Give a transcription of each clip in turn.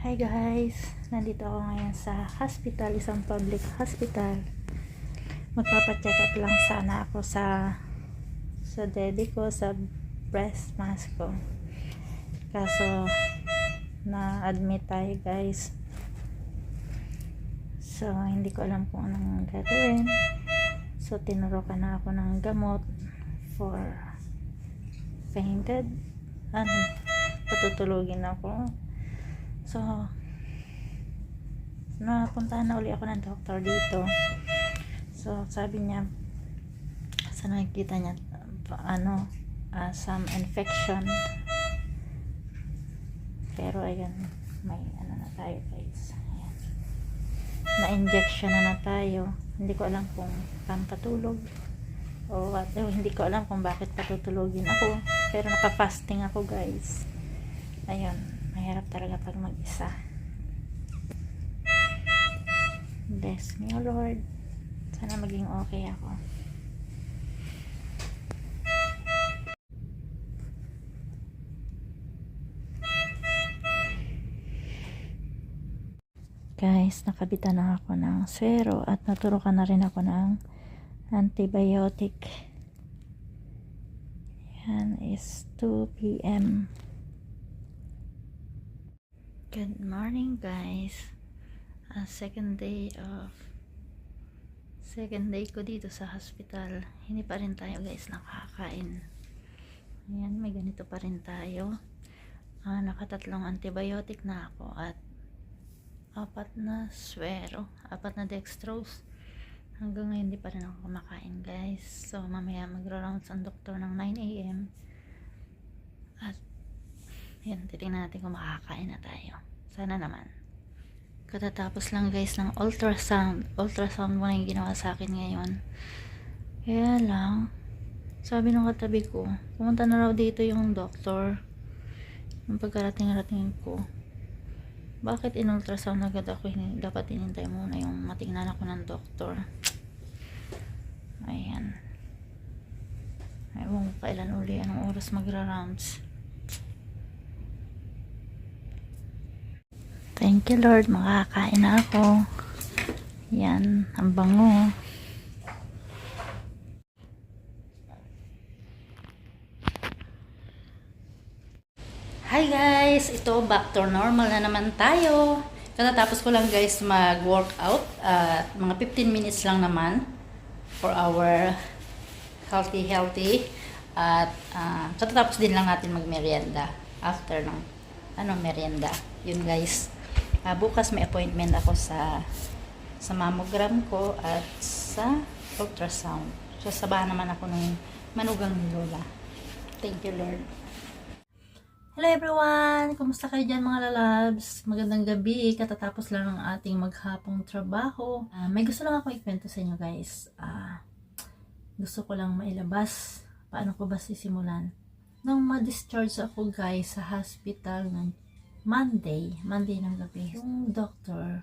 Hi guys! Nandito ako ngayon sa hospital, isang public hospital. Magpapacheck up lang sana ako sa sa daddy ko, sa breast mask ko. Kaso, na-admit tayo guys. So, hindi ko alam kung anong gagawin. So, tinurukan na ako ng gamot for fainted. Ano, patutulugin ako. So, napuntahan na uli ako ng doktor dito. So, sabi niya, sa nakikita niya, ano, ah, some infection. Pero, ayan, may ano na tayo guys. Ayan. Na-injection na na tayo. Hindi ko alam kung pampatulog o what. Eh, hindi ko alam kung bakit patutulogin ako. Pero napapasting ako guys. Ayun, mahirap talaga pag mag-isa. Bless me, O Lord. Sana maging okay ako. Guys, nakabitan na ako ng swero at naturukan na rin ako ng antibiotic. Yan is 2 p.m. Good morning guys. Uh, second day of second day ko dito sa hospital. Hindi pa rin tayo guys nakakain. Ayan, may ganito pa rin tayo. Ah, nakatatlong antibiotic na ako at apat na swero, apat na dextrose. Hanggang ngayon hindi pa rin ako kumakain guys. So mamaya magra-rounds ang doktor ng 9 a.m. At yan, titingnan natin kung makakain na tayo. Sana naman. Katatapos lang guys ng ultrasound. Ultrasound muna yung ginawa sa akin ngayon. Kaya lang, sabi ng katabi ko, pumunta na raw dito yung doktor. Yung pagkarating-rating ko. Bakit in-ultrasound agad ako? Dapat inintay muna yung matingnan ako ng doktor. Ayan. Ewan ko kailan uli, anong oras magra-rounds. Thank you Lord, makakain na ako. Yan, ang bango. Hi guys! Ito, back to normal na naman tayo. Katatapos ko lang guys mag-workout. at mga 15 minutes lang naman for our healthy healthy. At ah, katatapos din lang natin mag-merienda after ng ano, merienda. Yun guys. Ah, bukas may appointment ako sa sa mammogram ko at sa ultrasound. So, sabahan naman ako ng manugang ni Lola. Thank you, Lord. Hello everyone! Kumusta kayo dyan mga lalabs? Magandang gabi. Katatapos lang ng ating maghapong trabaho. Ah, may gusto lang ako ikwento sa inyo guys. Ah, gusto ko lang mailabas. Paano ko ba sisimulan? Nung ma-discharge ako guys sa hospital ng Monday, Monday ng gabi, yung doctor,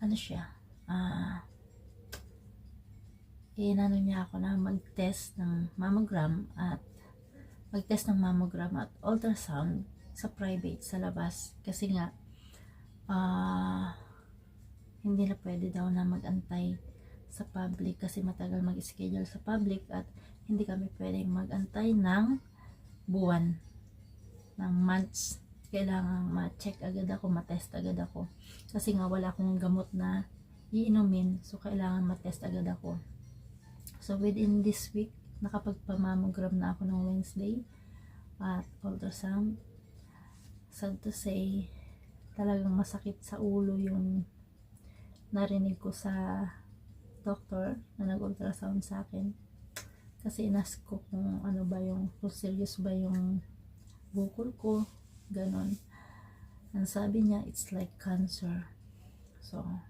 ano siya, ah, inano niya ako na mag-test ng mammogram at mag-test ng mammogram at ultrasound sa private, sa labas. Kasi nga, ah, hindi na pwede daw na mag-antay sa public kasi matagal mag-schedule sa public at hindi kami pwedeng mag-antay ng buwan, ng months. Kailangan ma-check agad ako, ma-test agad ako. Kasi nga wala akong gamot na iinumin, so kailangan ma-test agad ako. So within this week, nakapagpamammogram na ako ng Wednesday at ultrasound. Sad to say, talagang masakit sa ulo yung narinig ko sa doctor na nag-ultrasound sa akin. Kasi inas ko kung ano ba yung, kung serious ba yung bukol ko, ganon. Ang sabi niya, it's like cancer. So,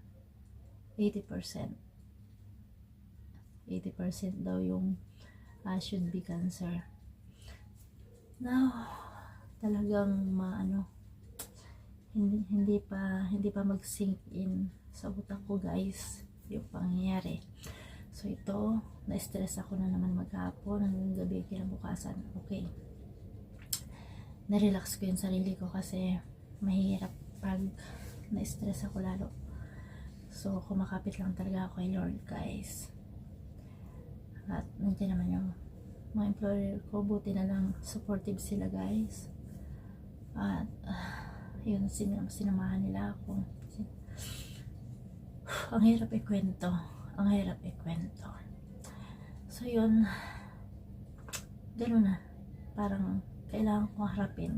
80%. 80% daw yung ah, should be cancer. Now, talagang maano hindi hindi pa hindi pa mag-sink in sa utak ko guys yung pangyayari. So ito, na-stress ako na naman maghapon hanggang gabi kinabukasan. Okay. Na-relax ko yung sarili ko kasi mahirap pag na-stress ako lalo. So, kumakapit lang talaga ako kay Lord, guys. At nandiyan naman yung mga employer ko. Buti na lang supportive sila, guys. At, ah, yun, sin sinamahan nila ako. Ang hirap ikwento. Ang hirap ikwento. So, yun. Ganun na. Parang, kailangan kong harapin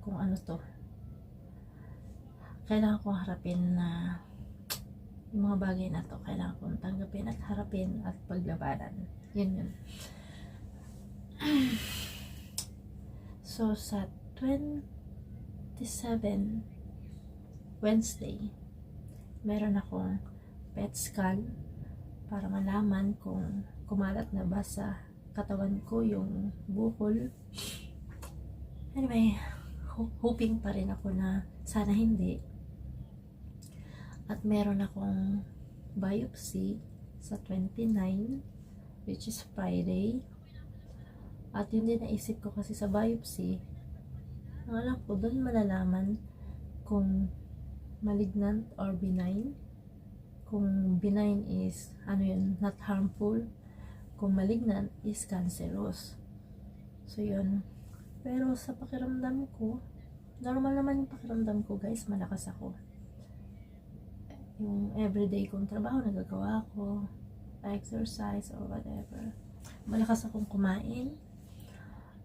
kung ano to. Kailangan kong harapin na yung mga bagay na to, kailangan kong tanggapin at harapin at paglabanan. Yun yun. So, sa 27 Wednesday, meron akong PET scan para malaman kung kumalat na ba sa katawan ko yung bukol. Anyway, ho- hoping pa rin ako na sana hindi. At meron akong biopsy sa 29, which is Friday. At yun din naisip ko kasi sa biopsy, ang alam ko, doon malalaman kung malignant or benign. Kung benign is, ano yun, not harmful. Kung malignant is cancerous. So yun. Pero sa pakiramdam ko, normal naman yung pakiramdam ko guys, malakas ako. Yung everyday kong trabaho, nagagawa ko, exercise or whatever. Malakas akong kumain.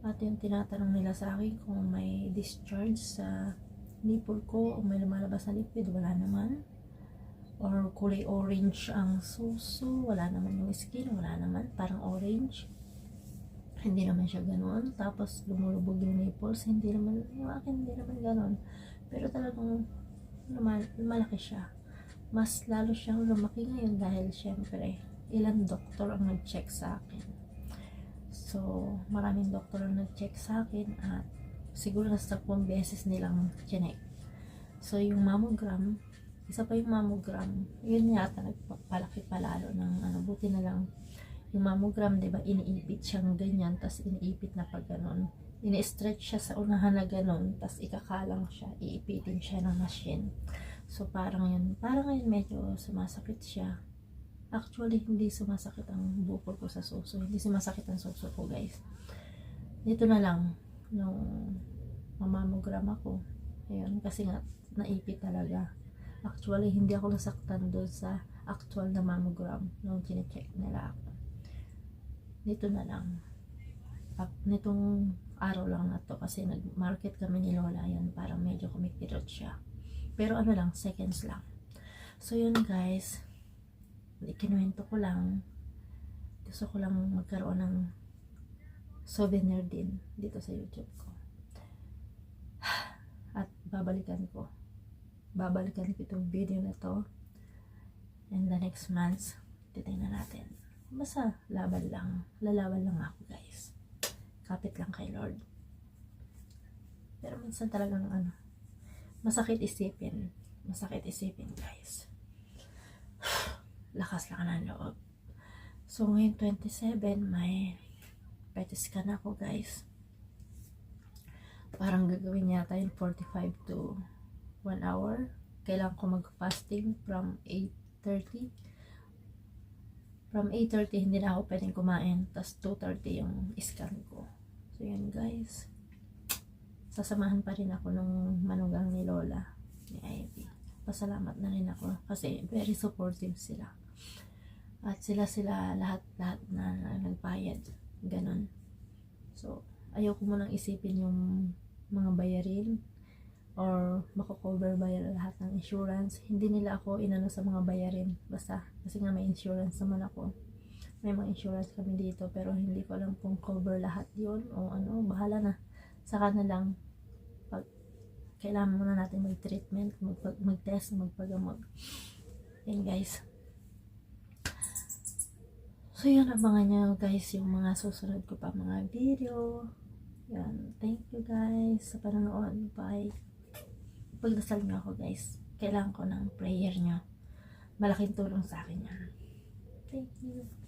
At yung tinatanong nila sa akin kung may discharge sa nipple ko o may lumalabas na liquid, wala naman. Or kulay orange ang suso, wala naman yung skin, wala naman, parang orange. Hindi naman siya ganun. Tapos lumulubog yung nipples, hindi naman, yung akin hindi naman ganun. Pero talagang lumal, lumalaki siya. Mas lalo siyang lumaki ngayon dahil syempre, ilang doktor ang nag-check sa akin. So, maraming doktor ang nag-check sa akin at siguro na sa beses nilang chinek. So, yung mammogram, isa pa yung mammogram, yun yata nagpapalaki palalo ng ano, buti na lang yung mammogram, di ba, iniipit siyang ganyan, tas iniipit na pag ganon. Ini-stretch siya sa unahan na ganon, tas ikakalang siya, iipitin siya ng machine. So, parang yun, parang ngayon medyo sumasakit siya. Actually, hindi sumasakit ang bukol ko sa suso. Hindi sumasakit ang suso ko, guys. Dito na lang, nung mamamogram ako. Ayun, kasi nga, naipit talaga. Actually, hindi ako nasaktan doon sa actual na mammogram nung chinecheck nila ako. Dito na lang. At nitong araw lang na to kasi nag-market kami ni Lola yan parang medyo kumikirot siya. Pero ano lang, seconds lang. So yun guys, ikinuwento ko lang. Gusto ko lang magkaroon ng souvenir din dito sa YouTube ko. At babalikan ko. Babalikan ko itong video na to. And the next month, titignan natin. Basta laban lang. Lalaban lang ako guys. Kapit lang kay Lord. Pero minsan talagang ano, masakit isipin. Masakit isipin guys lakas lang ng loob. So, ngayon 27, may PET scan ako, guys. Parang gagawin yata yung 45 to 1 hour. Kailangan ko mag-fasting from 8.30. From 8.30, hindi na ako pwedeng kumain. Tapos 2.30 yung scan ko. So, yun, guys. Sasamahan pa rin ako ng manugang ni Lola, ni Ivy. Pasalamat na rin ako kasi very supportive sila. At sila sila lahat lahat na, na nagbayad. Ganon. So, ayaw ko munang isipin yung mga bayarin or mako-cover ba lahat ng insurance. Hindi nila ako inano sa mga bayarin. Basta, kasi nga may insurance naman ako. May mga insurance kami dito pero hindi ko alam kung cover lahat yon o ano, bahala na. Saka na lang pag kailangan muna natin mag-treatment, mag- mag-test, magpagamot. Yan guys. So, yun, abangan nyo guys yung mga susunod ko pa mga video. Yan. Thank you guys sa panonood. Bye. Pagdasal nyo ako guys. Kailangan ko ng prayer nyo. Malaking tulong sa akin yan. Thank you.